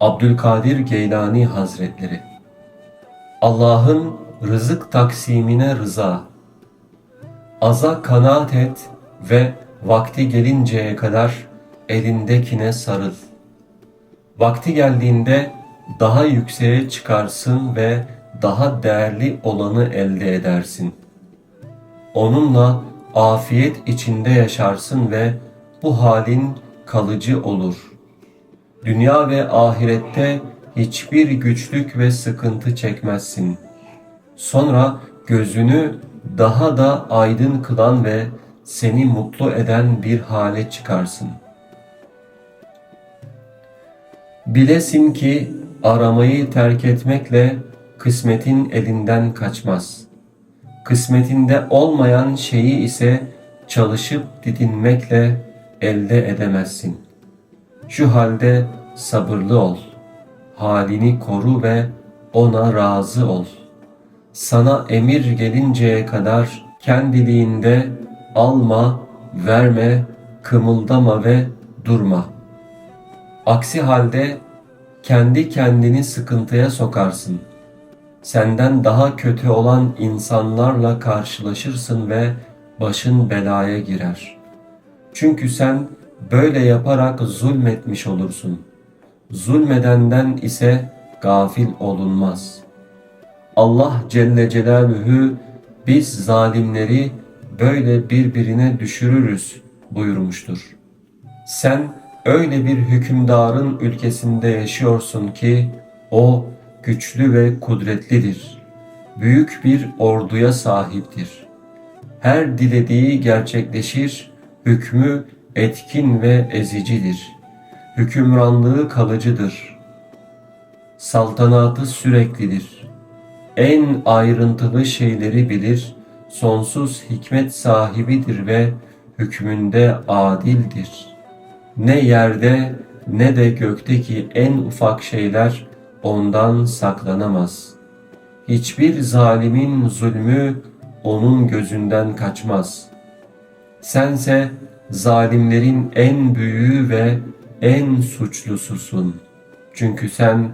Abdülkadir Geylani Hazretleri Allah'ın rızık taksimine rıza, aza kanaat et ve vakti gelinceye kadar elindekine sarıl. Vakti geldiğinde daha yükseğe çıkarsın ve daha değerli olanı elde edersin. Onunla afiyet içinde yaşarsın ve bu halin kalıcı olur. Dünya ve ahirette hiçbir güçlük ve sıkıntı çekmezsin. Sonra gözünü daha da aydın kılan ve seni mutlu eden bir hale çıkarsın. Bilesin ki aramayı terk etmekle kısmetin elinden kaçmaz. Kısmetinde olmayan şeyi ise çalışıp didinmekle elde edemezsin. Şu halde sabırlı ol. Halini koru ve ona razı ol. Sana emir gelinceye kadar kendiliğinde alma, verme, kımıldama ve durma. Aksi halde kendi kendini sıkıntıya sokarsın. Senden daha kötü olan insanlarla karşılaşırsın ve başın belaya girer. Çünkü sen böyle yaparak zulmetmiş olursun. Zulmedenden ise gafil olunmaz. Allah Celle Celaluhu biz zalimleri böyle birbirine düşürürüz buyurmuştur. Sen öyle bir hükümdarın ülkesinde yaşıyorsun ki o güçlü ve kudretlidir. Büyük bir orduya sahiptir. Her dilediği gerçekleşir, hükmü etkin ve ezicidir. Hükümranlığı kalıcıdır. Saltanatı süreklidir. En ayrıntılı şeyleri bilir, sonsuz hikmet sahibidir ve hükmünde adildir. Ne yerde ne de gökteki en ufak şeyler ondan saklanamaz. Hiçbir zalimin zulmü onun gözünden kaçmaz. Sense zalimlerin en büyüğü ve en suçlususun. Çünkü sen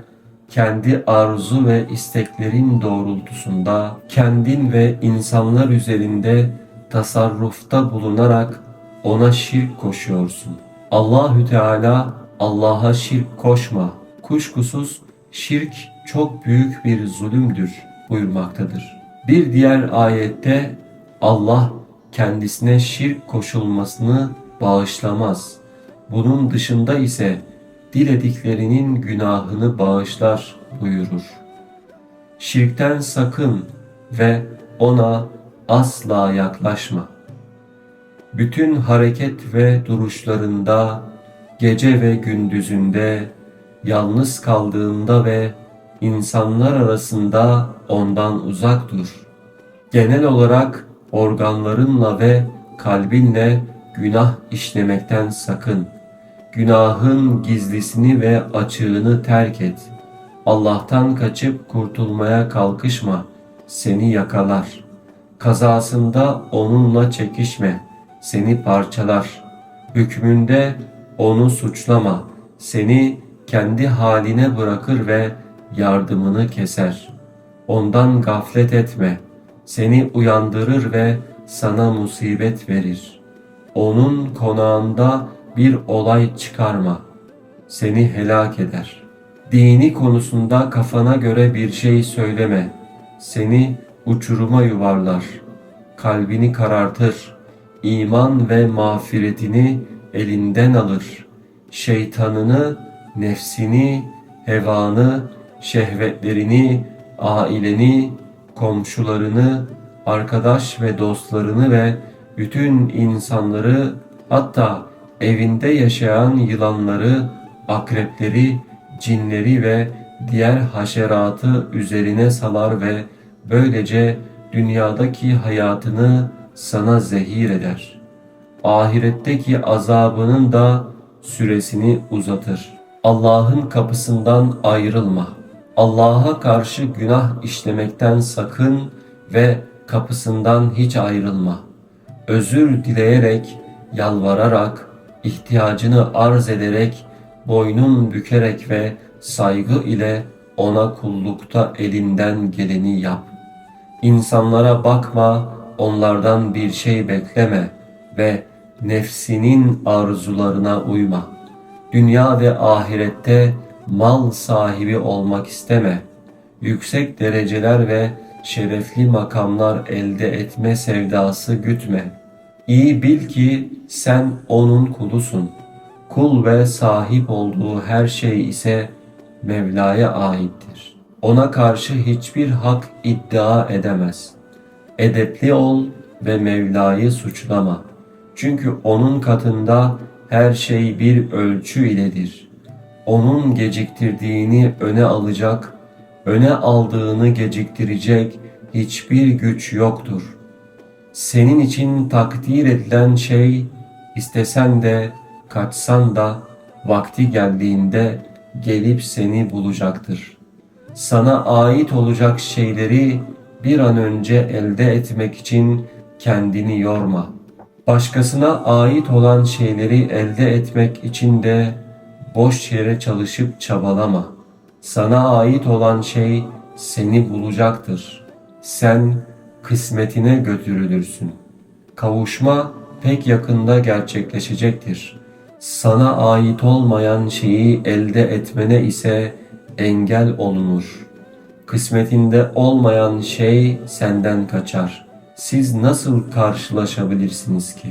kendi arzu ve isteklerin doğrultusunda kendin ve insanlar üzerinde tasarrufta bulunarak ona şirk koşuyorsun. Allahü Teala Allah'a şirk koşma. Kuşkusuz şirk çok büyük bir zulümdür buyurmaktadır. Bir diğer ayette Allah kendisine şirk koşulmasını bağışlamaz. Bunun dışında ise dilediklerinin günahını bağışlar buyurur. Şirkten sakın ve ona asla yaklaşma. Bütün hareket ve duruşlarında, gece ve gündüzünde, yalnız kaldığında ve insanlar arasında ondan uzak dur. Genel olarak organlarınla ve kalbinle günah işlemekten sakın. Günahın gizlisini ve açığını terk et. Allah'tan kaçıp kurtulmaya kalkışma. Seni yakalar. Kazasında onunla çekişme. Seni parçalar. Hükmünde onu suçlama. Seni kendi haline bırakır ve yardımını keser. Ondan gaflet etme. Seni uyandırır ve sana musibet verir. Onun konağında bir olay çıkarma. Seni helak eder. Dini konusunda kafana göre bir şey söyleme. Seni uçuruma yuvarlar. Kalbini karartır. İman ve mağfiretini elinden alır. Şeytanını, nefsini, hevanı, şehvetlerini, aileni, komşularını, arkadaş ve dostlarını ve bütün insanları hatta evinde yaşayan yılanları, akrepleri, cinleri ve diğer haşeratı üzerine salar ve böylece dünyadaki hayatını sana zehir eder. Ahiretteki azabının da süresini uzatır. Allah'ın kapısından ayrılma. Allah'a karşı günah işlemekten sakın ve kapısından hiç ayrılma. Özür dileyerek, yalvararak, ihtiyacını arz ederek, boynun bükerek ve saygı ile ona kullukta elinden geleni yap. İnsanlara bakma, onlardan bir şey bekleme ve nefsinin arzularına uyma. Dünya ve ahirette mal sahibi olmak isteme. Yüksek dereceler ve şerefli makamlar elde etme sevdası gütme. İyi bil ki sen onun kulusun. Kul ve sahip olduğu her şey ise Mevla'ya aittir. Ona karşı hiçbir hak iddia edemez. Edepli ol ve Mevla'yı suçlama. Çünkü onun katında her şey bir ölçü iledir. Onun geciktirdiğini öne alacak, öne aldığını geciktirecek hiçbir güç yoktur. Senin için takdir edilen şey istesen de kaçsan da vakti geldiğinde gelip seni bulacaktır. Sana ait olacak şeyleri bir an önce elde etmek için kendini yorma. Başkasına ait olan şeyleri elde etmek için de boş yere çalışıp çabalama. Sana ait olan şey seni bulacaktır. Sen kısmetine götürülürsün. Kavuşma pek yakında gerçekleşecektir. Sana ait olmayan şeyi elde etmene ise engel olunur. Kısmetinde olmayan şey senden kaçar. Siz nasıl karşılaşabilirsiniz ki?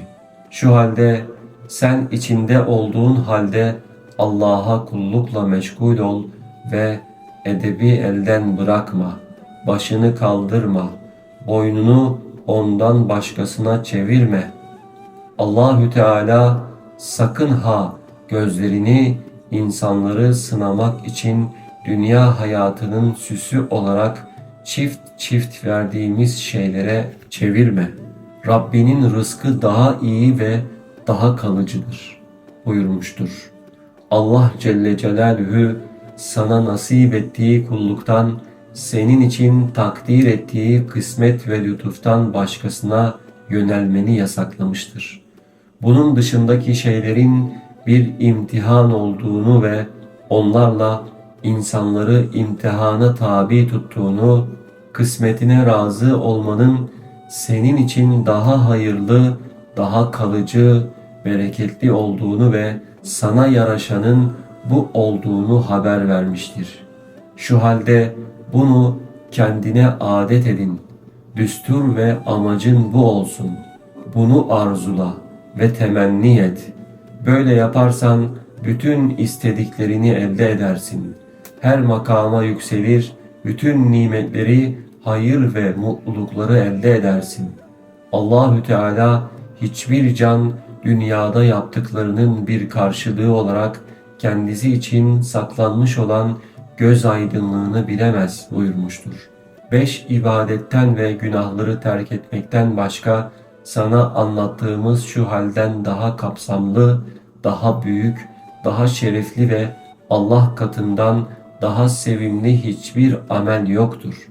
Şu halde sen içinde olduğun halde Allah'a kullukla meşgul ol ve edebi elden bırakma. Başını kaldırma. Boynunu ondan başkasına çevirme. Allahü Teala sakın ha gözlerini insanları sınamak için dünya hayatının süsü olarak çift çift verdiğimiz şeylere çevirme. Rabbinin rızkı daha iyi ve daha kalıcıdır buyurmuştur. Allah Celle Celaluhu sana nasip ettiği kulluktan senin için takdir ettiği kısmet ve lütuftan başkasına yönelmeni yasaklamıştır. Bunun dışındaki şeylerin bir imtihan olduğunu ve onlarla insanları imtihana tabi tuttuğunu, kısmetine razı olmanın senin için daha hayırlı, daha kalıcı, bereketli olduğunu ve sana yaraşanın bu olduğunu haber vermiştir. Şu halde bunu kendine adet edin. Düstur ve amacın bu olsun. Bunu arzula ve temenni et. Böyle yaparsan bütün istediklerini elde edersin. Her makama yükselir, bütün nimetleri, hayır ve mutlulukları elde edersin. Allahü Teala hiçbir can dünyada yaptıklarının bir karşılığı olarak kendisi için saklanmış olan göz aydınlığını bilemez buyurmuştur. Beş ibadetten ve günahları terk etmekten başka sana anlattığımız şu halden daha kapsamlı, daha büyük, daha şerefli ve Allah katından daha sevimli hiçbir amel yoktur.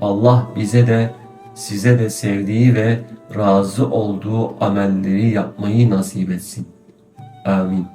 Allah bize de size de sevdiği ve razı olduğu amelleri yapmayı nasip etsin. Amin.